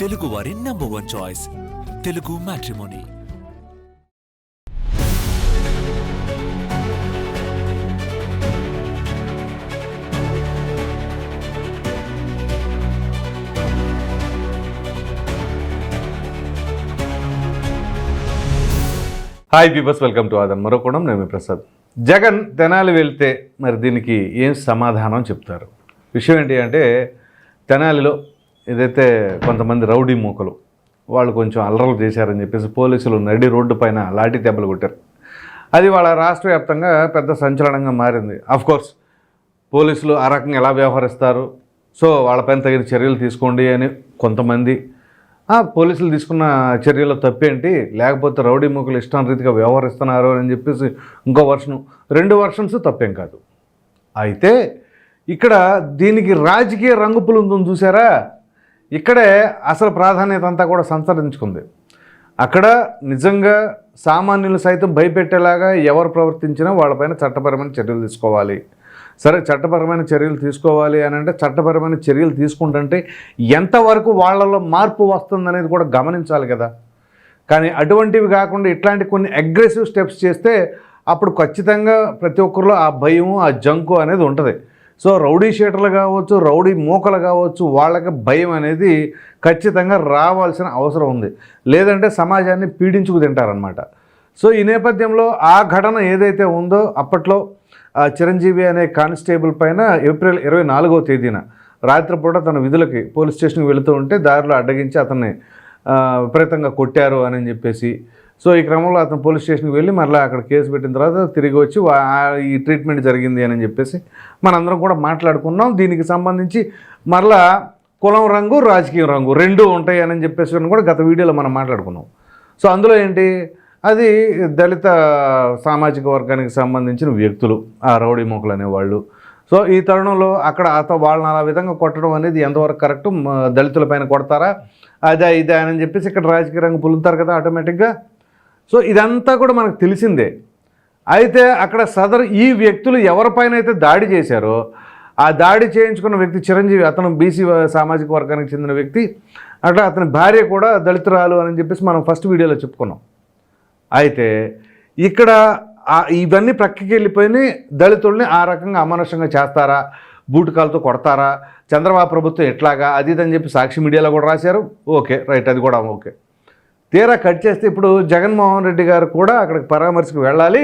తెలుగు వారి number one choice Telugu matrimony hi peepers welcome to ఆదన్ మరొకడం నేను ప్రసాద్ జగన్ తెనాలి వెళ్తే మరి దీనికి ఏం సమాధానం చెప్తారు? విషయం ఏంటి అంటే తెనాలిలో ఏదైతే కొంతమంది రౌడీ మూకలు వాళ్ళు కొంచెం అల్లరలు చేశారని చెప్పేసి పోలీసులు నడి రోడ్డు పైన లాఠీ దెబ్బలు కొట్టారు. అది వాళ్ళ రాష్ట్ర వ్యాప్తంగా పెద్ద సంచలనంగా మారింది. కోర్స్ పోలీసులు ఆ రకంగా ఎలా వ్యవహరిస్తారు? సో వాళ్ళపైన తగిన చర్యలు తీసుకోండి అని కొంతమంది పోలీసులు తీసుకున్న చర్యలు తప్పేంటి? లేకపోతే రౌడీ మూకలు ఇష్టం రీతిగా వ్యవహరిస్తున్నారు అని చెప్పేసి ఇంకో వర్షను రెండు వర్షన్స్ తప్పేం కాదు. అయితే ఇక్కడ దీనికి రాజకీయ రంగు పులుందని చూసారా ఇక్కడే అసలు ప్రాధాన్యత అంతా కూడా సంతరించుకుంది. అక్కడ నిజంగా సామాన్యులు సైతం భయపెట్టేలాగా ఎవరు ప్రవర్తించినా వాళ్ళపైన చట్టపరమైన చర్యలు తీసుకోవాలి. సరే చట్టపరమైన చర్యలు తీసుకోవాలి అని అంటే చట్టపరమైన చర్యలు తీసుకుంటుంటే ఎంతవరకు వాళ్ళలో మార్పు వస్తుందనేది కూడా గమనించాలి కదా. కానీ అటువంటివి కాకుండా ఇట్లాంటి కొన్ని అగ్రెసివ్ స్టెప్స్ చేస్తే అప్పుడు ఖచ్చితంగా ప్రతి ఒక్కరిలో ఆ భయం ఆ జంకు అనేది ఉంటుంది. సో రౌడీ షీటర్లు కావచ్చు రౌడీ మూకలు కావచ్చు వాళ్ళకి భయం అనేది ఖచ్చితంగా రావాల్సిన అవసరం ఉంది. లేదంటే సమాజాన్ని పీడించుకు తింటారనమాట సో ఈ నేపథ్యంలో ఆ ఘటన ఏదైతే ఉందో అప్పట్లో ఆ చిరంజీవి అనే కానిస్టేబుల్ పైన ఏప్రిల్ ఇరవై నాలుగవ తేదీన రాత్రిపూట తన విధులకి పోలీస్ స్టేషన్కి వెళుతూ ఉంటే దారిలో అడ్డగించి అతన్ని విపరీతంగా కొట్టారు అని చెప్పేసి సో ఈ క్రమంలో అతను పోలీస్ స్టేషన్కి వెళ్ళి మరలా అక్కడ కేసు పెట్టిన తర్వాత తిరిగి వచ్చి ఈ ట్రీట్మెంట్ జరిగింది అని చెప్పేసి మనందరం కూడా మాట్లాడుకున్నాం. దీనికి సంబంధించి మరలా కులం రంగు రాజకీయ రంగు రెండు ఉంటాయి అని చెప్పేసి కూడా గత వీడియోలో మనం మాట్లాడుకున్నాం. సో అందులో ఏంటి? అది దళిత సామాజిక వర్గానికి సంబంధించిన వ్యక్తులు ఆ రౌడీ మొక్కలు అనేవాళ్ళు. సో ఈ తరుణంలో అక్కడ అత వాళ్ళని అలా విధంగా కొట్టడం అనేది ఎంతవరకు కరెక్ట్? దళితుల పైన కొడతారా? అదే ఇదే అని చెప్పేసి ఇక్కడ రాజకీయ రంగు పులుతారు కదా ఆటోమేటిక్గా. సో ఇదంతా కూడా మనకు తెలిసిందే. అయితే అక్కడ సదరు ఈ వ్యక్తులు ఎవరిపైన అయితే దాడి చేశారో ఆ దాడి చేయించుకున్న వ్యక్తి చిరంజీవి అతను బీసీ సామాజిక వర్గానికి చెందిన వ్యక్తి అట్లా అతని భార్య కూడా దళితురాలు అని చెప్పేసి మనం ఫస్ట్ వీడియోలో చెప్పుకున్నాం. అయితే ఇక్కడ ఇవన్నీ ప్రక్కకి వెళ్ళిపోయి దళితుల్ని ఆ రకంగా అమానుషంగా చేస్తారా? బూటకాలతో కొడతారా? చంద్రబాబు ప్రభుత్వం ఎట్లాగా? అది ఇది అని చెప్పి సాక్షి మీడియాలో కూడా రాశారు. ఓకే రైట్ అది కూడా ఓకే. తీరా కట్ చేస్తే ఇప్పుడు జగన్మోహన్ రెడ్డి గారు కూడా అక్కడికి పరామర్శకు వెళ్ళాలి.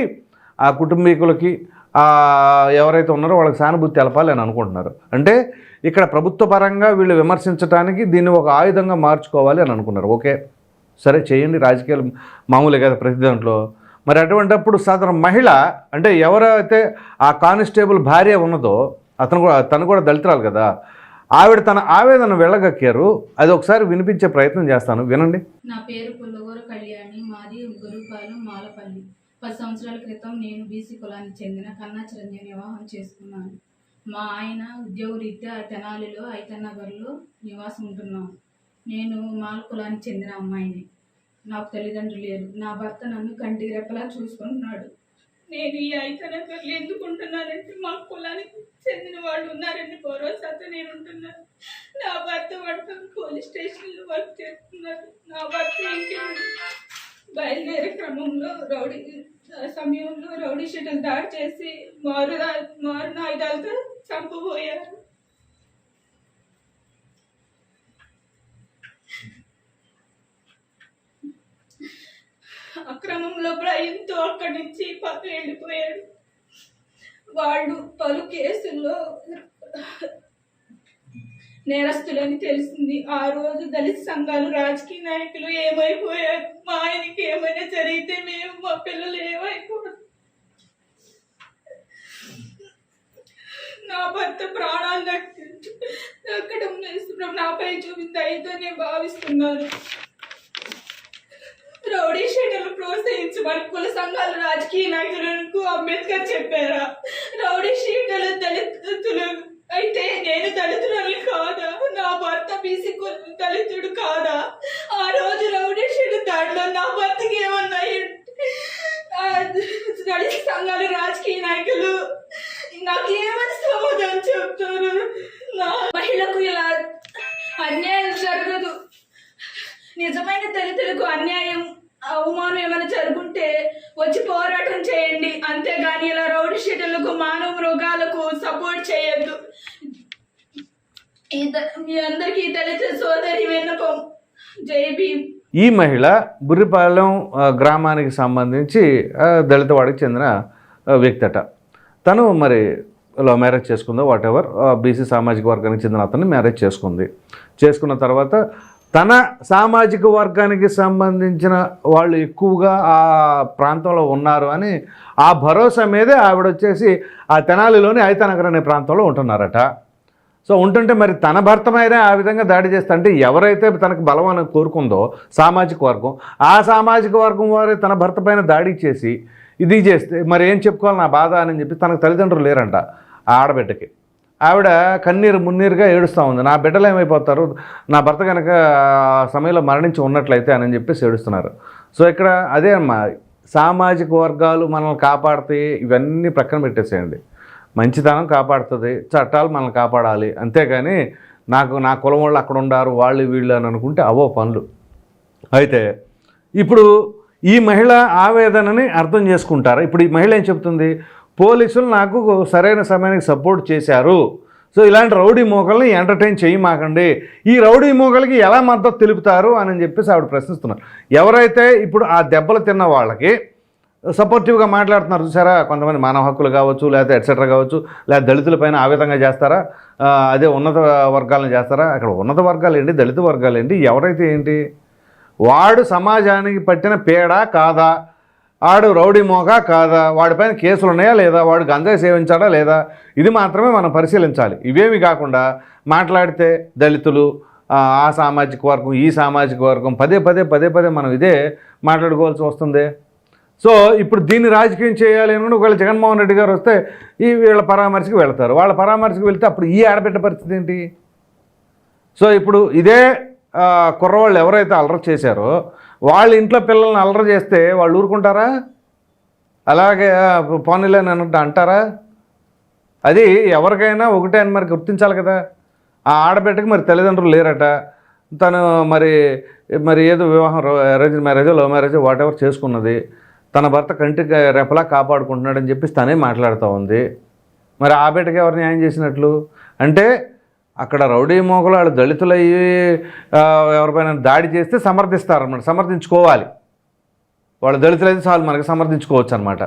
ఆ కుటుంబీకులకి ఎవరైతే ఉన్నారో వాళ్ళకి సానుభూతి తెలపాలి అని అనుకుంటున్నారు. అంటే ఇక్కడ ప్రభుత్వ పరంగా వీళ్ళు విమర్శించడానికి దీన్ని ఒక ఆయుధంగా మార్చుకోవాలి అని అనుకున్నారు. ఓకే సరే చేయండి రాజకీయాలు మామూలే కదా ప్రతి దాంట్లో. మరి అటువంటప్పుడు సాధారణ మహిళ అంటే ఎవరైతే ఆ కానిస్టేబుల్ భార్య ఉన్నదో అతను కూడా తను కూడా దళితురాలు కదా. ఆవిడ తన ఆవేదన వెళ్ళగక్కారు అది ఒకసారి వినిపించే ప్రయత్నం చేస్తాను. వినండి. నా పేరు పుల్లగోరు కళ్యాణి. మాది గురుపాలెం మాలపల్లి. పది సంవత్సరాల క్రితం నేను బీసీ కులానికి చెందిన కన్నా చిరంజీవి వివాహం చేసుకున్నాను. మా ఆయన ఉద్యోగ రీత్యా తెనాలిలో ఐతన్నగర్లో నివాసం ఉంటున్నాం. నేను మాల కులానికి చెందిన అమ్మాయిని. నాకు తల్లిదండ్రులు లేరు. నా భర్త నన్ను కంటి రెప్పలా చూసుకుంటున్నాడు. నేను ఈ ఐతన్ నగర్లో ఎందుకుంటున్నానంటే మా కులానికి చెందిన వాళ్ళు ఉన్నారని భరోసాతో నేను ఉంటున్నాను. నా భర్త పడుతుంది పోలీస్ స్టేషన్లో వర్క్ చేస్తున్నారు. నా భర్త ఇంటి బయలుదేరే క్రమంలో రౌడీ సమయంలో రౌడీ షీటలు దాడి చేసి మారు మారు ఆయుధాలతో చంపబోయారు. అక్రమంలో భయంతో అక్కడి నుంచి పక్క వెళ్ళిపోయాడు వాళ్ళు పలు కేసుల్లో నేరస్తులని తెలిసింది. ఆ రోజు దళిత సంఘాలు రాజకీయ నాయకులు ఏమైపోయారు? మా ఆయనకి ఏమైనా జరిగితే మేము మా పిల్లలు ఏమైపోయారు నా భర్త ప్రాణాలు దక్కడం నాపై చూపింది అయితే నేను భావిస్తున్నాను రౌడీ షీటర్లు ప్రోత్సహించమని కుల సంఘాల రాజకీయ నాయకులకు అంబేద్కర్ చెప్పారా. రౌడీషీటర్లు దళితులు అయితే నేను దళితురాలు కాదా? నా భర్త బీసీ దళితుడు కాదా? ఆ రోజు రౌడీషీట్ దాడిలో నా భర్తకి ఏమన్నాయి? దళిత సంఘాల రాజకీయ నాయకులు నాకు ఏమని సమాధానం చెప్తారు? నా మహిళకు ఇలా అన్యాయం జరగదు. నిజమైన దళితులకు అన్యాయం అవమానం ఏమైనా జరుగుంటే వచ్చి పోరాటం చేయండి. అంతేగాని ఇలా రౌడీ షీటర్లకు మానవ మృగాలకు సపోర్ట్ చేయొద్దు. ఈ మీ అందరికీ దళిత సోదరి విన్నపం. జై భీమ్. ఈ మహిళ బుర్రిపాలెం గ్రామానికి సంబంధించి దళితవాడికి చెందిన వ్యక్తట వ్యక్తి అట. తను మరి లవ్ మ్యారేజ్ చేసుకుందో వాట్ ఎవర్ బీసీ సామాజిక వర్గానికి చెందిన అతన్ని మ్యారేజ్ చేసుకుంది. చేసుకున్న తర్వాత తన సామాజిక వర్గానికి సంబంధించిన వాళ్ళు ఎక్కువగా ఆ ప్రాంతంలో ఉన్నారు అని ఆ భరోసా మీదే ఆవిడ వచ్చేసి ఆ తెనాలిలోని ఐతనగర్ అనే ప్రాంతంలో ఉంటున్నారట. సో ఉంటుంటే మరి తన భర్త మీద ఆ విధంగా దాడి చేస్తా అంటే ఎవరైతే తనకు బలం అని కోరుకుందో సామాజిక వర్గం ఆ సామాజిక వర్గం వారే తన భర్త పైన దాడి చేసి ఇది చేస్తే మరి ఏం చెప్పుకోవాలి నా బాధ అని చెప్పి తనకు తల్లిదండ్రులు లేరంట ఆ ఆడబిడ్డకి. ఆవిడ కన్నీరు మున్నీరుగా ఏడుస్తూ ఉంది. నా బిడ్డలు ఏమైపోతారు? నా భర్త కనుక సమయంలో మరణించి ఉన్నట్లయితే అని చెప్పేసి ఏడుస్తున్నారు. సో ఇక్కడ అదే అమ్మా సామాజిక వర్గాలు మనల్ని కాపాడితే ఇవన్నీ ప్రక్కన పెట్టేసేయండి. మంచితనం కాపాడుతుంది చట్టాలు మనల్ని కాపాడాలి. అంతేగాని నాకు నా కులం వాళ్ళు అక్కడ ఉండారు వాళ్ళు వీళ్ళు అని అనుకుంటే అవో పనులు. అయితే ఇప్పుడు ఈ మహిళ ఆవేదనని అర్థం చేసుకుంటారా? ఇప్పుడు ఈ మహిళ ఏం చెప్తుంది? పోలీసులు నాకు సరైన సమయానికి సపోర్ట్ చేశారు. సో ఇలాంటి రౌడీ మోకల్ని ఎంటర్టైన్ చేయమాకండి. ఈ రౌడీ మోకల్కి ఎలా మద్దతు తెలుపుతారు అని చెప్పేసి ఆవిడ ప్రశ్నిస్తున్నారు. ఎవరైతే ఇప్పుడు ఆ దెబ్బలు తిన్న వాళ్ళకి సపోర్టివ్గా మాట్లాడుతున్నారు చూసారా? కొంతమంది మానవ హక్కులు కావచ్చు లేకపోతే ఎట్సెట్రా కావచ్చు లేదా దళితులపైన ఆ విధంగా చేస్తారా? అదే ఉన్నత వర్గాలను చేస్తారా? అక్కడ ఉన్నత వర్గాలు ఏంటి? దళిత వర్గాలు ఏంటి? ఎవరైతే ఏంటి? వాడు సమాజానికి పట్టిన పేడ కాదా? వాడు రౌడీ మోగా కాదా? వాడిపైన కేసులు ఉన్నాయా లేదా? వాడు గంజాయి సేవించాడా లేదా? ఇది మాత్రమే మనం పరిశీలించాలి. ఇవేమి కాకుండా మాట్లాడితే దళితులు ఆ సామాజిక వర్గం ఈ సామాజిక వర్గం పదే పదే పదే పదే మనం ఇదే మాట్లాడుకోవాల్సి వస్తుంది. సో ఇప్పుడు దీన్ని రాజకీయం చేయాలి అని ఒకవేళ జగన్మోహన్ రెడ్డి గారు వస్తే ఈ వీళ్ళ పరామర్శకు వెళ్తారు. వాళ్ళ పరామర్శకు వెళ్తే అప్పుడు ఈ ఆడబిడ్డ పరిస్థితి ఏంటి? సో ఇప్పుడు ఇదే కుర్రవాళ్ళు ఎవరైతే అల్లరి చేశారో వాళ్ళ ఇంట్లో పిల్లల్ని అల్లరి చేస్తే వాళ్ళు ఊరుకుంటారా? అలాగే పోనీలే అన్నట్టు అంటారా? అది ఎవరికైనా ఒకటే అని మరి గుర్తించాలి కదా. ఆ ఆడబిడ్డకి మరి తల్లిదండ్రులు లేరట. తను మరి మరి ఏదో వివాహం arrange marriage love marriage whatever చేసుకున్నది. తన భర్త కంటికి రెపలా కాపాడుకుంటున్నాడని చెప్పి తనే మాట్లాడుతూ ఉంది. మరి ఆ బిడ్డకి ఎవరు న్యాయం చేసినట్లు? అంటే అక్కడ రౌడీ మోకలు వాళ్ళు దళితులయ్యి ఎవరిపైన దాడి చేస్తే సమర్థిస్తారనమాట సమర్థించుకోవాలి. వాళ్ళు దళితులైతే చాలు మనకి సమర్థించుకోవచ్చు అనమాట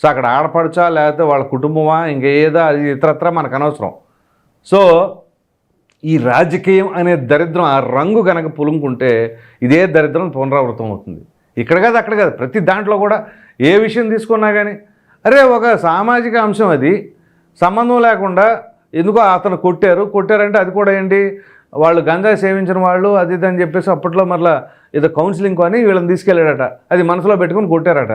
సో అక్కడ ఆడపడుచా లేకపోతే వాళ్ళ కుటుంబమా ఇంకేదో అది ఇతరత్ర మనకు అనవసరం. సో ఈ రాజకీయం అనే దరిద్రం ఆ రంగు కనుక పులుముకుంటే ఇదే దరిద్రం పునరావృతం అవుతుంది. ఇక్కడ కాదు అక్కడ కాదు ప్రతి దాంట్లో కూడా ఏ విషయం తీసుకున్నా కానీ అరే ఒక సామాజిక అంశం అది. సంబంధం లేకుండా ఎందుకో అతను కొట్టారు. కొట్టారంటే అది కూడా ఏంటి? వాళ్ళు గంజా సేవించిన వాళ్ళు అది ఇది అని చెప్పేసి అప్పట్లో మరలా ఏదో కౌన్సిలింగ్ అని వీళ్ళని తీసుకెళ్ళాడట. అది మనసులో పెట్టుకుని కొట్టారట.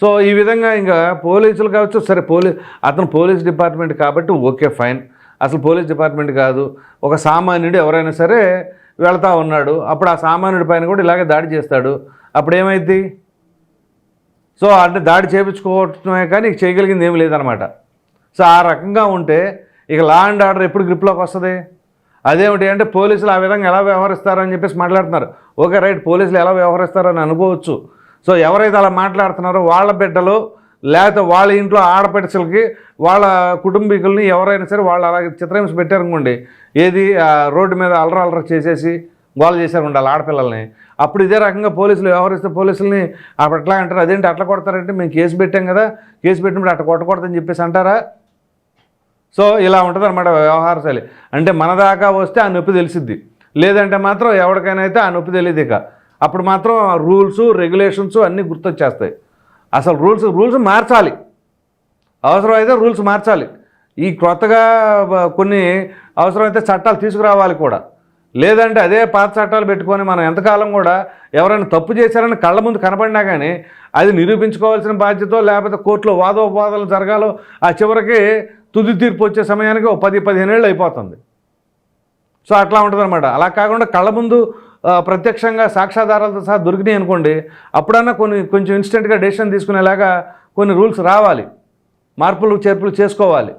సో ఈ విధంగా ఇంకా పోలీసులు కావచ్చు సరే పోలీ అతను పోలీస్ డిపార్ట్మెంట్ కాబట్టి ఓకే ఫైన్. అసలు పోలీస్ డిపార్ట్మెంట్ కాదు. ఒక సామాన్యుడు ఎవరైనా సరే వెళతా ఉన్నాడు. అప్పుడు ఆ సామాన్యుడి పైన కూడా ఇలాగే దాడి చేస్తాడు. అప్పుడు ఏమైద్ది? సో అంటే దాడి చేయించుకోవటమే కానీ చేయగలిగింది ఏమీ లేదనమాట సో ఆ రకంగా ఉంటే ఇక లా అండ్ ఆర్డర్ ఎప్పుడు గ్రిప్లోకి వస్తుంది? అదేమిటి అంటే పోలీసులు ఆ విధంగా ఎలా వ్యవహరిస్తారు అని చెప్పేసి మాట్లాడుతున్నారు. ఓకే రైట్ పోలీసులు ఎలా వ్యవహరిస్తారో అని అనుకోవచ్చు. సో ఎవరైతే అలా మాట్లాడుతున్నారో వాళ్ళ బిడ్డలు లేకపోతే వాళ్ళ ఇంట్లో ఆడపడిచలకి వాళ్ళ కుటుంబీకుల్ని ఎవరైనా సరే వాళ్ళు అలాగే చిత్రహింస పెట్టారనుకోండి ఏది ఆ రోడ్డు మీద అలర అలర చేసేసి గోల చేశారు ఉండాలి ఆడపిల్లల్ని. అప్పుడు ఇదే రకంగా పోలీసులు వ్యవహరిస్తే పోలీసుల్ని అప్పుడు ఎట్లా అంటారు అదేంటి అట్లా కొడతారంటే మేము కేసు పెట్టాం కదా కేసు పెట్టినప్పుడు అట్లా కొట్టకూడదని చెప్పేసి అంటారా? సో ఇలా ఉంటుంది అనమాట వ్యవహార శైలి. అంటే మన దాకా వస్తే ఆ నొప్పి తెలిసిద్ది. లేదంటే మాత్రం ఎవరికైనా అయితే ఆ నొప్పి తెలియదు ఇక. అప్పుడు మాత్రం రూల్స్ రెగ్యులేషన్స్ అన్నీ గుర్తొచ్చేస్తాయి. అసలు రూల్స్ రూల్స్ మార్చాలి. అవసరమైతే రూల్స్ మార్చాలి. ఈ కొత్తగా కొన్ని అవసరమైతే చట్టాలు తీసుకురావాలి కూడా. లేదంటే అదే పాత చట్టాలు పెట్టుకొని మనం ఎంతకాలం కూడా ఎవరైనా తప్పు చేశారని కళ్ళ ముందు కనపడినా కానీ అది నిరూపించుకోవాల్సిన బాధ్యత లేకపోతే కోర్టులో వాదోపవాదాలు జరగాలో ఆ చివరికి తుది తీర్పు వచ్చే సమయానికి ఓ పది పదిహేను ఏళ్ళు అయిపోతుంది. సో అట్లా ఉంటుందన్నమాట. అలా కాకుండా కళ్ళ ముందు ప్రత్యక్షంగా సాక్ష్యాధారాలతో సహా దొరికినాయి అనుకోండి అప్పుడన్నా కొన్ని కొంచెం ఇన్స్టెంట్గా డెసిషన్ తీసుకునేలాగా కొన్ని రూల్స్ రావాలి. మార్పులు చేర్పులు చేసుకోవాలి.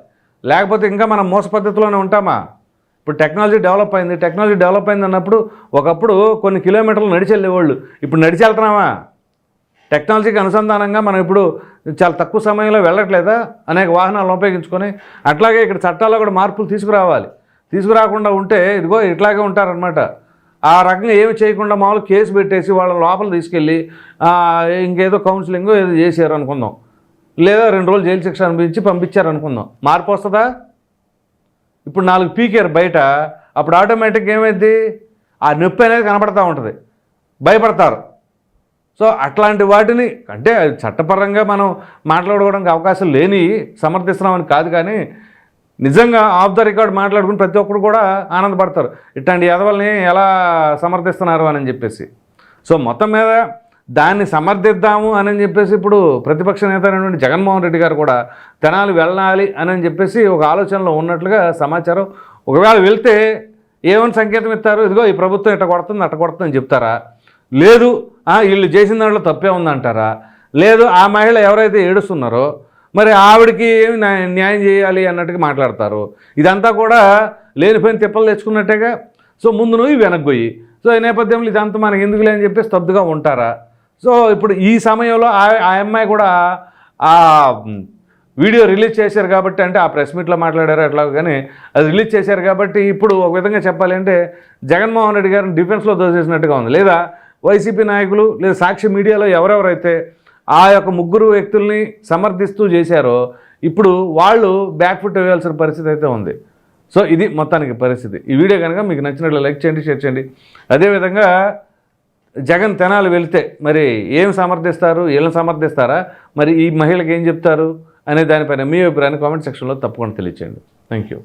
లేకపోతే ఇంకా మనం మోస పద్ధతిలోనే ఉంటామా? ఇప్పుడు టెక్నాలజీ డెవలప్ అయింది టెక్నాలజీ డెవలప్ అయింది అన్నప్పుడు ఒకప్పుడు కొన్ని కిలోమీటర్లు నడిచి వెళ్ళేవాళ్ళు ఇప్పుడు నడిచి వెళ్తున్నామా టెక్నాలజీకి అనుసంధానంగా మనం ఇప్పుడు చాలా తక్కువ సమయంలో వెళ్ళట్లేదా? అనేక వాహనాలను ఉపయోగించుకొని అట్లాగే ఇక్కడ చట్టాల్లో కూడా మార్పులు తీసుకురావాలి. తీసుకురాకుండా ఉంటే ఇదిగో ఇట్లాగే ఉంటారనమాట ఆ రకంగా ఏమి చేయకుండా మామూలు కేసు పెట్టేసి వాళ్ళ లోపల తీసుకెళ్ళి ఇంకేదో కౌన్సిలింగ్ ఏదో చేశారు అనుకుందాం లేదా రెండు రోజులు జైలు శిక్ష అనిపించి పంపించారు అనుకుందాం మార్పు వస్తుందా? ఇప్పుడు నాలుగు పీకారు బయట అప్పుడు ఆటోమేటిక్ ఏమైంది ఆ నొప్పి అనేది కనపడతా ఉంటుంది. భయపడతారు. సో అట్లాంటి వాటిని అంటే చట్టపరంగా మనం మాట్లాడుకోవడానికి అవకాశం లేని సమర్థిస్తున్నామని కాదు కానీ నిజంగా ఆఫ్ ద రికార్డ్ మాట్లాడుకుని ప్రతి ఒక్కరు కూడా ఆనందపడతారు. ఇట్లాంటి ఎదవల్ని ఎలా సమర్థిస్తున్నారు అని చెప్పేసి. సో మొత్తం మీద దాన్ని సమర్థిద్దాము అని చెప్పేసి ఇప్పుడు ప్రతిపక్ష నేత అయినటువంటి జగన్మోహన్ రెడ్డి గారు కూడా తెనాలి వెళ్ళాలి అని చెప్పేసి ఒక ఆలోచనలో ఉన్నట్లుగా సమాచారం. ఒకవేళ వెళ్తే ఏమైనా సంకేతం ఇస్తారు? ఇదిగో ఈ ప్రభుత్వం ఇట్ట కొడుతుంది అట్ట కొడుతుంది అని చెప్తారా? లేదు వీళ్ళు చేసిన దాంట్లో తప్పే ఉందంటారా? లేదు ఆ మహిళ ఎవరైతే ఏడుస్తున్నారో మరి ఆవిడకి న్యాయం- న్యాయం చేయాలి అన్నట్టుగా మాట్లాడతారు. ఇదంతా కూడా లేనిపోయిన తిప్పలు తెచ్చుకున్నట్టేగా. సో ముందు నువ్వు వెనక్కి సో ఈ నేపథ్యంలో ఇదంతా మనకి ఎందుకులే అని చెప్పి స్తబ్దుగా ఉంటారా? సో ఇప్పుడు ఈ సమయంలో ఆ ఆ అమ్మాయి కూడా ఆ వీడియో రిలీజ్ చేశారు కాబట్టి అంటే ఆ ప్రెస్ మీట్లో మాట్లాడారు అట్లా కానీ అది రిలీజ్ చేశారు కాబట్టి ఇప్పుడు ఒక విధంగా చెప్పాలి అంటే జగన్మోహన్ రెడ్డి గారిని డిఫెన్స్లో దోసేసినట్టుగా ఉంది. లేదా వైసీపీ నాయకులు లేదా సాక్షి మీడియాలో ఎవరెవరైతే ఆ యొక్క ముగ్గురు వ్యక్తుల్ని సమర్థిస్తూ చేశారో ఇప్పుడు వాళ్ళు బ్యాక్ ఫుట్ వేయాల్సిన పరిస్థితి అయితే ఉంది. సో ఇది మొత్తానికి పరిస్థితి. ఈ వీడియో కనుక మీకు నచ్చినట్లు లైక్ చేయండి షేర్ చేయండి. అదేవిధంగా జగన్ తెనాలి వెళితే మరి ఏం సమర్థిస్తారు ఏం సమర్థిస్తారా మరి ఈ మహిళకి ఏం చెప్తారు అనే దానిపైన మీ అభిప్రాయాన్ని కామెంట్ సెక్షన్లో తప్పకుండా తెలియచేయండి. Thank you